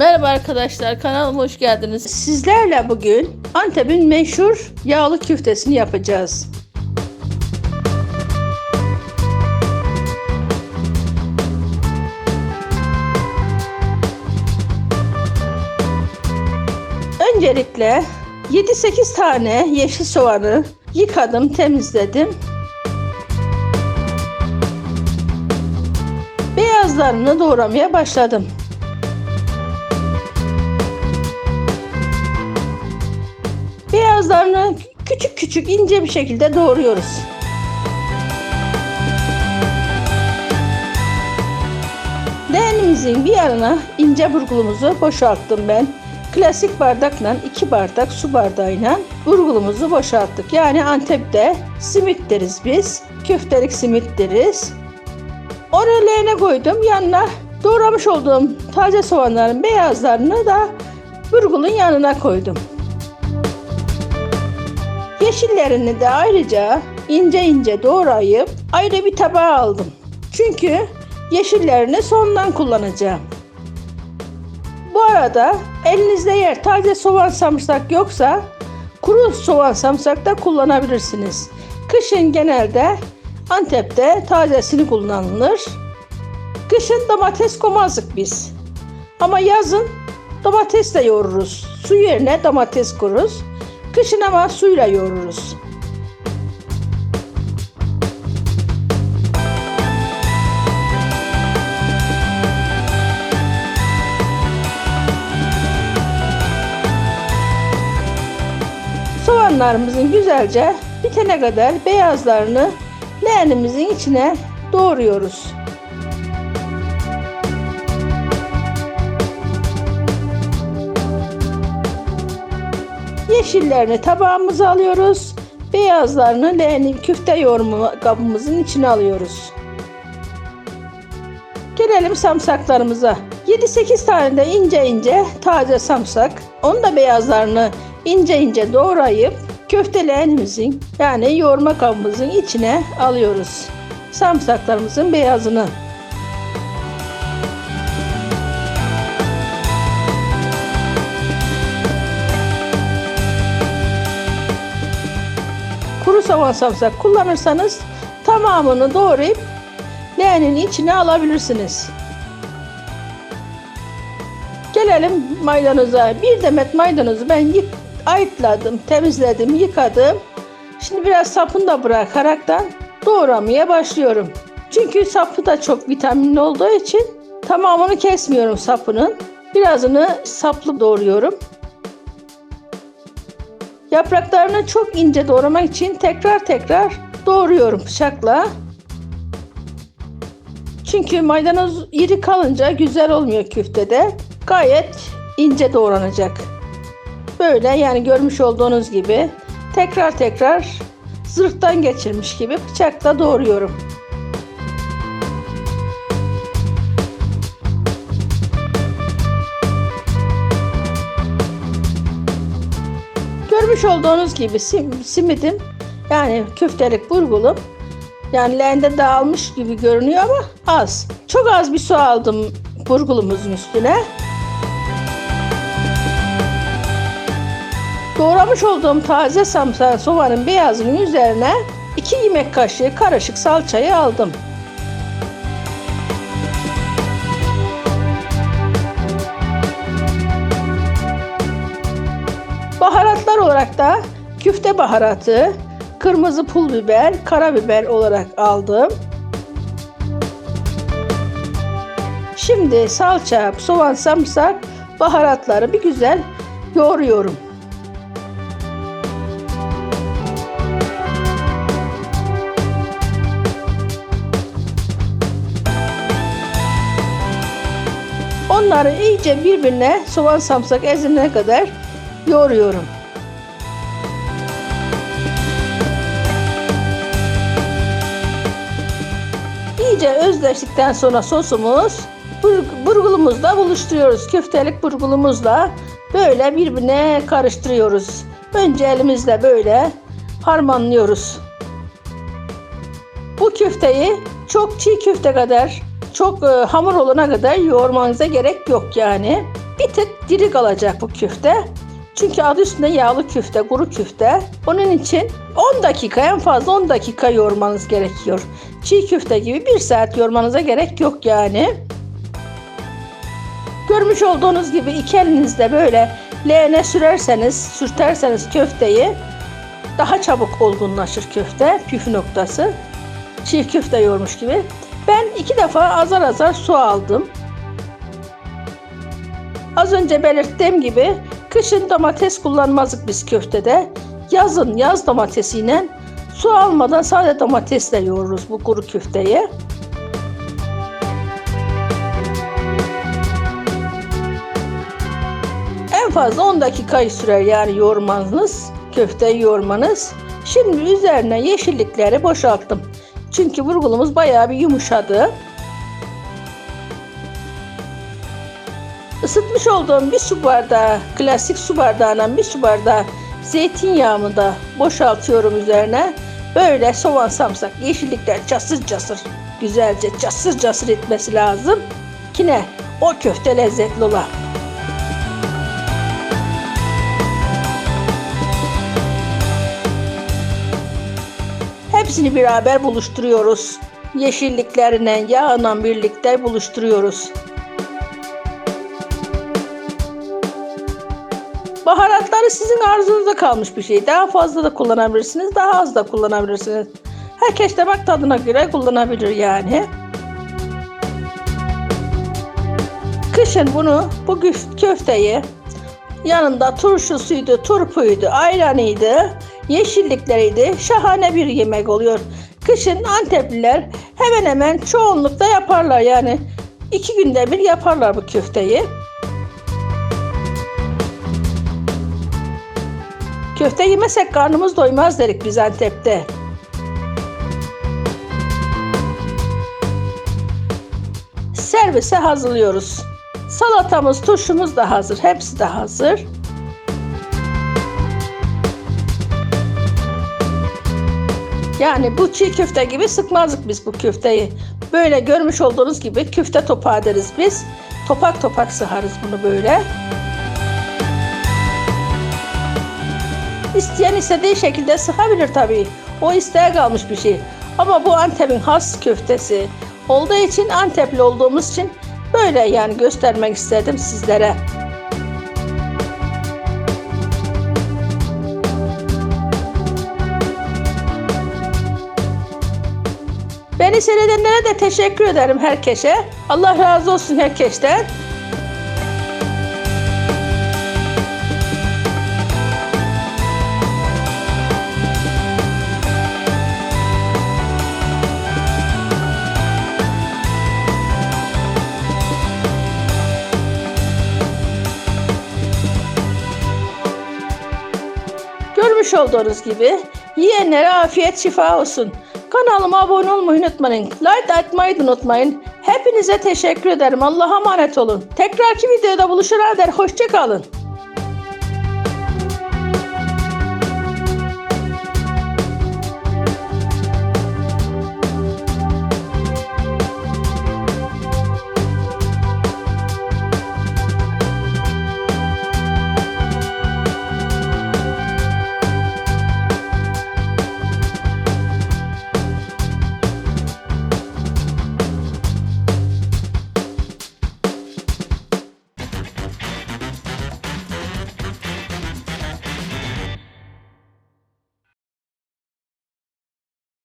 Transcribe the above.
Merhaba arkadaşlar kanalıma hoş geldiniz. Sizlerle bugün Antep'in meşhur yağlı küftesini yapacağız. Öncelikle 7-8 tane yeşil soğanı yıkadım, temizledim. Beyazlarını doğramaya başladım. Beyazlarını küçük küçük ince bir şekilde doğruyoruz. Leğenimizin bir yanına ince burgulumuzu boşalttım ben. Klasik bardakla iki bardak su bardağıyla burgulumuzu boşalttık. Yani Antep'te simit deriz biz. Köftelik simit deriz. Onu leğene koydum. Yanına doğramış olduğum taze soğanların beyazlarını da burgulun yanına koydum. Yeşillerini de ayrıca ince ince doğrayıp ayrı bir tabağa aldım. Çünkü yeşillerini sondan kullanacağım. Bu arada elinizde yer taze soğan samsak yoksa kuru soğan samsak da kullanabilirsiniz. Kışın genelde Antep'te tazesini kullanılır. Kışın domates koymazdık biz. Ama yazın domates de yoğururuz. Su yerine domates kururuz. Kışın ama suyla yoğururuz. Soğanlarımızın güzelce bitene kadar beyazlarını leğenimizin içine doğruyoruz. Yeşillerini tabağımıza alıyoruz. Beyazlarını leğenin küfte yoğurma kabımızın içine alıyoruz. Gelelim samsaklarımıza. 7-8 tane de ince ince taze samsak. Onu da beyazlarını ince ince doğrayıp köfte leğenimizin yani yoğurma kabımızın içine alıyoruz. Samsaklarımızın beyazını. Kuru soğan kullanırsanız tamamını doğrayıp leğenin içine alabilirsiniz. Gelelim maydanoza. Bir demet maydanozu ben yık, ayıtladım, temizledim, yıkadım. Şimdi biraz sapını da bırakaraktan doğramaya başlıyorum. Çünkü sapı da çok vitaminli olduğu için tamamını kesmiyorum sapının. Birazını saplı doğruyorum. Yapraklarını çok ince doğramak için tekrar tekrar doğruyorum bıçakla. Çünkü maydanoz iri kalınca güzel olmuyor küftede. Gayet ince doğranacak. Böyle yani görmüş olduğunuz gibi tekrar tekrar zırhtan geçirmiş gibi bıçakla doğruyorum. Görmüş olduğunuz gibi sim, simidim yani köftelik burgulum yani leğende dağılmış gibi görünüyor ama az. Çok az bir su aldım burgulumuzun üstüne. Doğramış olduğum taze samsa soğanın beyazının üzerine 2 yemek kaşığı karışık salçayı aldım. Olarak da küfte baharatı, kırmızı pul biber, karabiber olarak aldım. Şimdi salça, soğan, sarımsak, baharatları bir güzel yoğuruyorum. Onları iyice birbirine soğan samsak ezilene kadar yoğuruyorum. İyice özleştikten sonra sosumuz bur- burgulumuzla buluşturuyoruz. Köftelik burgulumuzla böyle birbirine karıştırıyoruz. Önce elimizle böyle harmanlıyoruz. Bu köfteyi çok çiğ köfte kadar çok e, hamur olana kadar yoğurmanıza gerek yok yani. bir tık diri kalacak bu küfte. Çünkü adı üstünde yağlı küfte, kuru küfte. Onun için 10 dakika en fazla 10 dakika yoğurmanız gerekiyor. Çiğ küfte gibi 1 saat yoğurmanıza gerek yok yani. Görmüş olduğunuz gibi iki elinizle böyle leğene sürerseniz, sürterseniz köfteyi daha çabuk olgunlaşır köfte. Püf noktası. Çiğ köfte yoğurmuş gibi. Ben iki defa azar azar su aldım. Az önce belirttiğim gibi kışın domates kullanmazdık biz köftede. Yazın yaz domatesiyle su almadan sade domatesle yoğururuz bu kuru köfteyi. En fazla 10 dakikayı sürer yani yoğurmanız, köfteyi yoğurmanız. Şimdi üzerine yeşillikleri boşalttım. Çünkü burgulumuz bayağı bir yumuşadı. Isıtmış olduğum bir su bardağı, klasik su bardağından bir su bardağı zeytinyağımı da boşaltıyorum üzerine. Böyle soğan, samsak, yeşillikler casır casır, güzelce casır casır etmesi lazım. Ki ne? O köfte lezzetli ola. Hepsini beraber buluşturuyoruz. Yeşilliklerine, yağla birlikte buluşturuyoruz. Baharatları sizin arzunuza kalmış bir şey. Daha fazla da kullanabilirsiniz, daha az da kullanabilirsiniz. Herkes de bak tadına göre kullanabilir yani. Kışın bunu, bu köfteyi yanında turşusuydu, turpuydu, ayranıydı, yeşillikleriydi. Şahane bir yemek oluyor. Kışın Antepliler hemen hemen çoğunlukla yaparlar yani. iki günde bir yaparlar bu köfteyi. Köfte yemesek karnımız doymaz dedik biz Antep'te. Servise hazırlıyoruz. Salatamız, turşumuz da hazır. Hepsi de hazır. Yani bu çiğ köfte gibi sıkmazdık biz bu köfteyi. Böyle görmüş olduğunuz gibi köfte topağı deriz biz. Topak topak sıharız bunu böyle. İsteyen istediği şekilde sıkabilir tabii. O isteğe kalmış bir şey. Ama bu Antep'in has köftesi olduğu için Antepli olduğumuz için böyle yani göstermek istedim sizlere. Beni seyredenlere de teşekkür ederim herkese. Allah razı olsun herkesten. Görmüş olduğunuz gibi yiyenlere afiyet şifa olsun. Kanalıma abone olmayı unutmayın. Like atmayı unutmayın. Hepinize teşekkür ederim. Allah'a emanet olun. Tekrarki videoda buluşana kadar hoşçakalın.